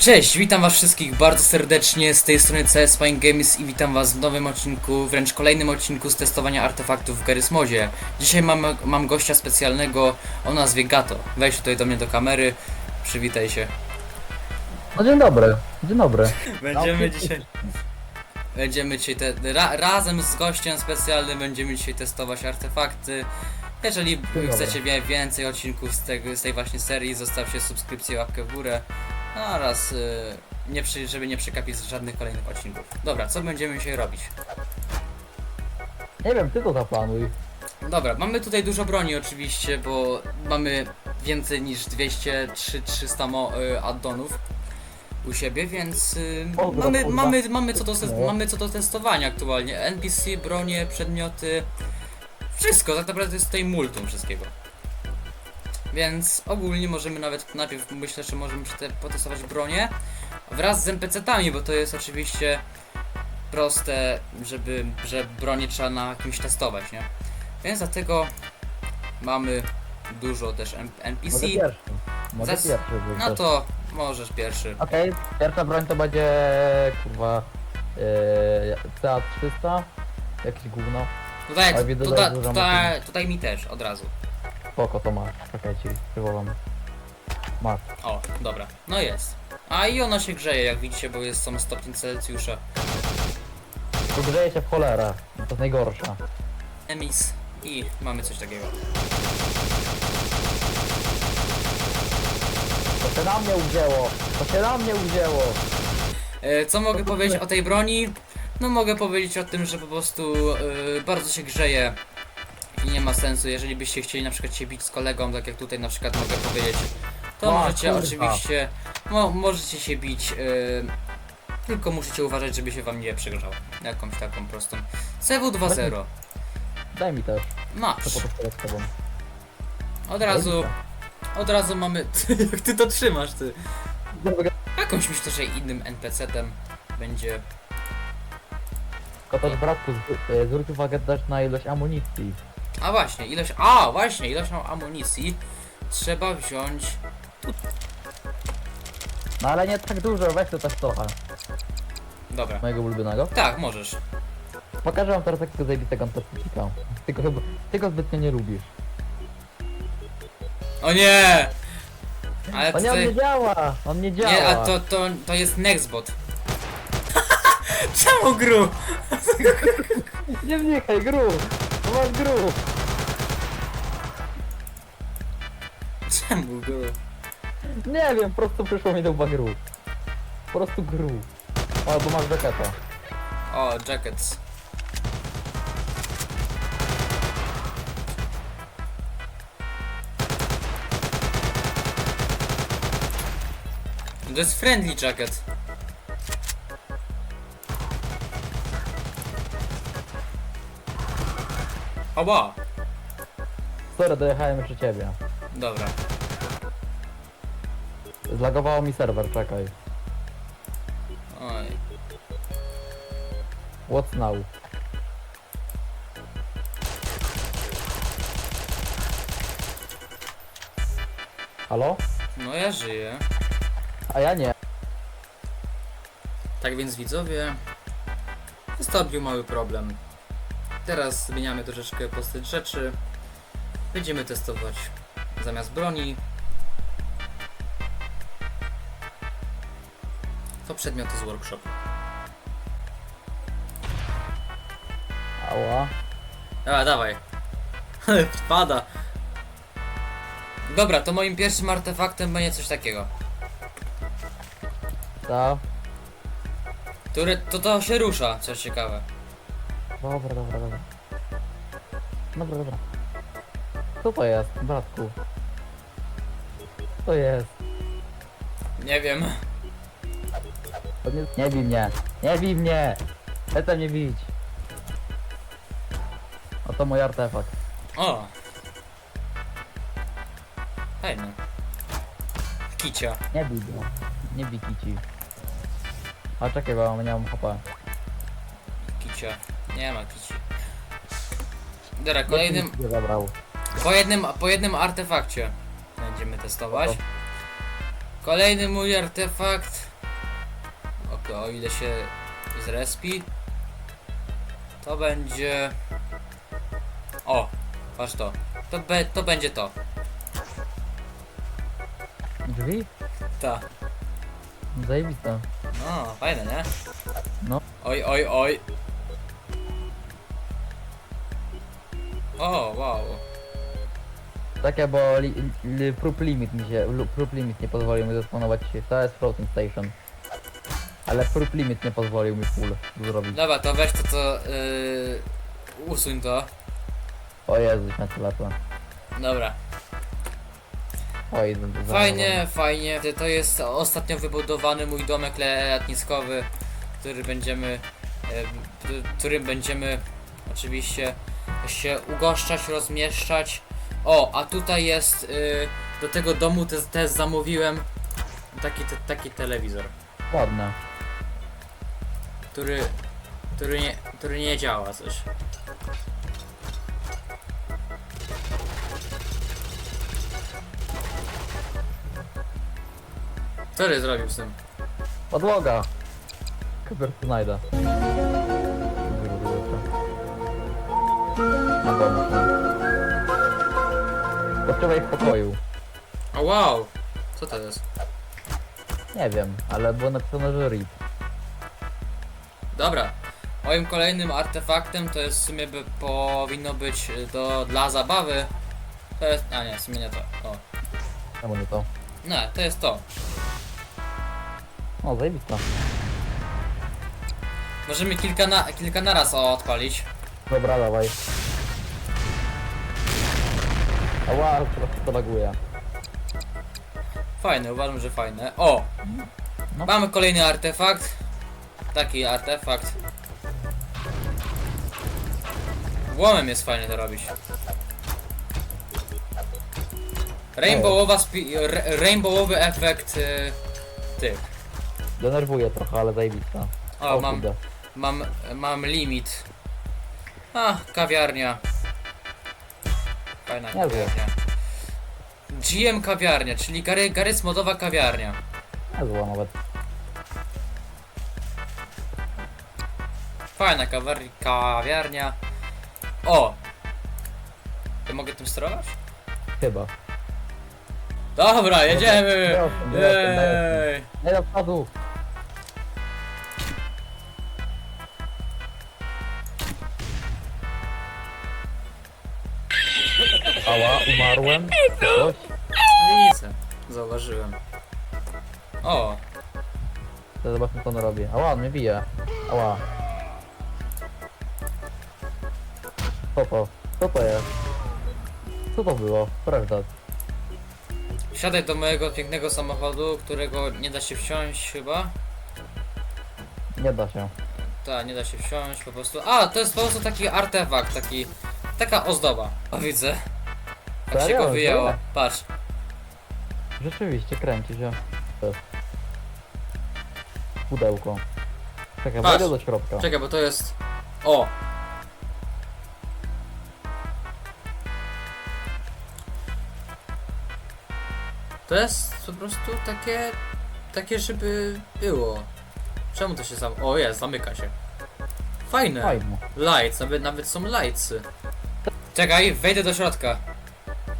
Cześć, witam was wszystkich bardzo serdecznie, z tej strony CS Fine Games i witam was w nowym odcinku, wręcz kolejnym odcinku z testowania artefaktów w Garry's Modzie. Dzisiaj mam, mam gościa specjalnego o nazwie Gato. Wejdź tutaj do mnie do kamery, przywitaj się. No dzień dobry, dzień dobry. Będziemy dzisiaj... Będziemy dzisiaj te, ra, razem z gościem specjalnym będziemy dzisiaj testować artefakty. Jeżeli chcecie więcej odcinków z, tego, z tej właśnie serii, zostawcie subskrypcję, łapkę w górę. No oraz y, nie przy, żeby nie przekapić żadnych kolejnych odcinków. Dobra, co będziemy dzisiaj robić? Nie wiem, ty to zaplanuj. Dobra, mamy tutaj dużo broni oczywiście, bo mamy więcej niż 200 3 300 mo, y, addonów u siebie, więc y, O, mamy, kurwa. mamy, mamy, co do, No. mamy co do testowania aktualnie. NPC, bronie, przedmioty, wszystko, tak naprawdę jest tutaj multum wszystkiego. Więc ogólnie możemy nawet, najpierw myślę, że możemy potestować bronię wraz z NPC-tami, bo to jest oczywiście proste, żeby, że bronię trzeba na kimś testować, nie? Więc dlatego mamy dużo też NPC. Mogę pierwszy. Zas- pierwszy. No to możesz pierwszy. Okej, pierwsza broń to będzie kurwa yy, TA300. Jakieś gówno. Tutaj, tutaj, tutaj, tutaj mi też od razu. Spoko to masz. Czekajcie, przywołam. Masz. O, dobra. No jest. A i ona się grzeje, jak widzicie, bo jest są stopień Celsjusza. Tu grzeje się w cholerę. To jest najgorsza. Emis i mamy coś takiego. To się na mnie uwzięło. To się na mnie uwzięło. E, co mogę powiedzieć o tej broni? No mogę powiedzieć o tym, że po prostu e, bardzo się grzeje i nie ma sensu, jeżeli byście chcieli na przykład się bić z kolegą, tak jak tutaj na przykład mogę powiedzieć, to możecie kurwa. oczywiście, mo, możecie się bić, e, tylko musicie uważać, żeby się wam nie przegrzało. Jakąś taką prostą. CW2.0. Daj mi też. Masz. Co potestuję z tobą. Od razu, od razu mamy, jak ty to trzymasz, ty. Tylko Jakąś myślę, że innym NPC-tem będzie też bratku, yy, zwróć uwagę też na ilość amunicji. A właśnie, ilość. A właśnie, ilość amunicji trzeba wziąć. No ale nie tak dużo, weź to też trochę. Dobra. Mojego ulubionego. Tak, możesz. Pokażę wam teraz takiego zajebistego antycypika. Tylko chyba, tylko zbytnio nie lubisz. O nie! Ale O nie, on nie działa! On nie działa! Nie, a to, to, to jest Nextbot. Czemu gru? Nie wnikaj, gru! To masz gru! Czemu gru? Nie wiem, po prostu przyszło mi do łba gru. Po prostu gru. O, albo masz jacketa. O, jackets. To jest friendly jacket. Oba! Sorry, dojechałem jeszcze ciebie. Dobra. Zlagowało mi serwer, czekaj. Oj. What's now? Halo? No ja żyję. A ja nie. Tak więc widzowie, wystąpił mały problem. Teraz zmieniamy troszeczkę postać rzeczy. Będziemy testować zamiast broni. To przedmioty z workshopu. Ała. A, dawaj. Wpada. Dobra, to moim pierwszym artefaktem będzie coś takiego. Ta. Które, to to się rusza, coś ciekawe. Dobra, dobra, dobra. Dobra, dobra. Co to jest, bratku? Co to jest? Nie wiem. To nie... nie bij mnie! Nie bij mnie! Chcę mnie bić! Oto mój artefakt. O! Fajne. Kicia. Nie bij go. Nie bij kici. A czekaj, bo ja nie mam HP. Kicia. Nie ma kici. Dobra, kolejnym, Nie zabrał. po jednym, po jednym artefakcie będziemy testować. Kolejny mój artefakt to o ile się zrespi, to będzie... O, patrz to. To, be, to będzie to. Drzwi? Ta. Zajebiste. No, fajne, nie? No. Oj, oj, oj. O, wow. Takie, bo li, li, prób limit mi się, lu- prób limit nie pozwolił mi zespawnować się. To jest floating station. Ale prób limit nie pozwolił mi full zrobić. Dobra, to weź to, co... Yy, usuń to. O Jezu, na to lata. Dobra. Oj, z- Fajnie, fajnie. To jest ostatnio wybudowany mój domek letniskowy, który będziemy, em, w którym będziemy oczywiście się ugoszczać, rozmieszczać. O, a tutaj jest y, do tego domu też, też zamówiłem taki, te, taki telewizor, Ładne. który, który, nie, który nie działa coś. Co ty zrobił z tym? Podłoga! Kupier to znajdę. Potrzebaj w pokoju. O wow! Co to jest? Nie wiem, ale było napisane, że RIP. Dobra. Moim kolejnym artefaktem to jest w sumie by powinno być do, dla zabawy. To jest. A nie, w sumie nie to. O. Czemu nie to? Nie, to jest to. O, zajebista. Możemy kilka, na, kilka naraz odpalić. Dobra, dawaj. Ała, trochę to laguje. Fajne, uważam, że fajne. O! No. Mamy kolejny artefakt. Taki artefakt. Łomem jest fajnie to robić. Rainbowowa spi- rainbowowy efekt y, tych. Denerwuje trochę, ale zajebista. O, mam, kurde. mam, mam limit. A, kawiarnia. Fajna Niezłe. kawiarnia. GM kawiarnia, czyli Gary, Garys modowa kawiarnia. Nie zła nawet. Fajna kawar- kawiarnia. O! Ja mogę tym sterować? Chyba. Dobra, jedziemy! Jasne, jasne, Jej! Nie do przodu! Ała, umarłem. Coś? Widzę. Zauważyłem. O! To zobaczmy co on robi. Ała, on mnie bije. Ała. Co to? Co to jest? Co to było? Prawda. Wsiadaj do mojego pięknego samochodu, którego nie da się wsiąść chyba. Nie da się. Tak, nie da się wsiąść po prostu. A, to jest po prostu taki artefakt, taki. Taka ozdoba. O widzę. Jak się Serio? go wyjęło. Patrz. Rzeczywiście, kręci się. Pudełko. Czekaj, Patrz. wejdę do środka. Czekaj, bo to jest. O! To jest po prostu takie. Takie, żeby było. Czemu to się zam... O jest, zamyka się. Fajne. Fajnie. Lights, nawet, nawet są lightsy. Czekaj, wejdę do środka.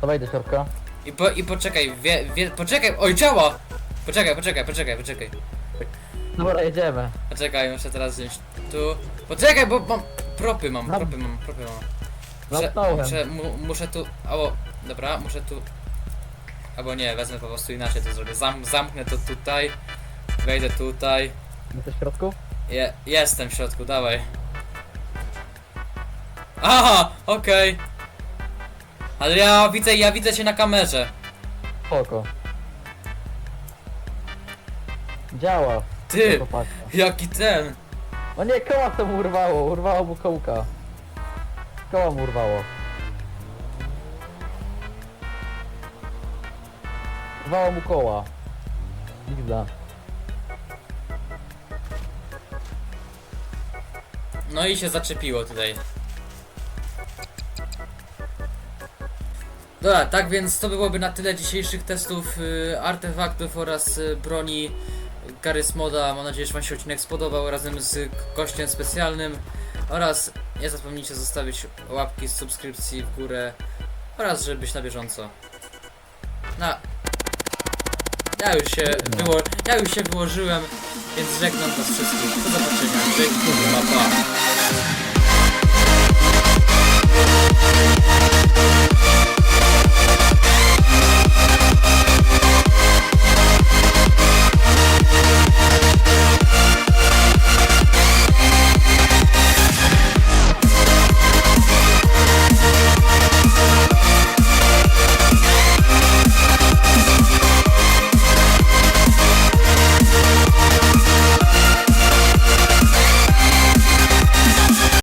To wejdę do środka. I, po, i poczekaj, wie, wie, poczekaj, oj działa! Poczekaj, poczekaj, poczekaj, poczekaj. Dobra, jedziemy. Poczekaj, muszę teraz wziąć tu. Poczekaj, bo mam propy mam, propy mam, propy mam. Muszę, muszę, mu, muszę tu, albo, dobra, muszę tu, albo nie, wezmę po prostu inaczej to zrobię. Zam, zamknę to tutaj, wejdę tutaj. Jesteś w środku? Je, jestem w środku, dawaj. Aha, okej. Ale ja widzę, ja widzę cię na kamerze. Spoko. Działa. Ty, Chłopaka. jaki ten. O nie, koła to mu urwało, urwało mu kołka. Koła mu urwało. Urwało mu koła. Nigda. No i się zaczepiło tutaj. Dobra, tak więc to byłoby na tyle dzisiejszych testów y, artefaktów oraz y, broni Garys Moda. Mam nadzieję, że Wam się odcinek spodobał razem z gościem specjalnym. Oraz nie zapomnijcie zostawić łapki z subskrypcji w górę oraz żeby być na bieżąco. Na. Ja już się wyło... ja już się wyłożyłem, więc żegnam was wszystkich. Do zobaczenia. Pa, pa.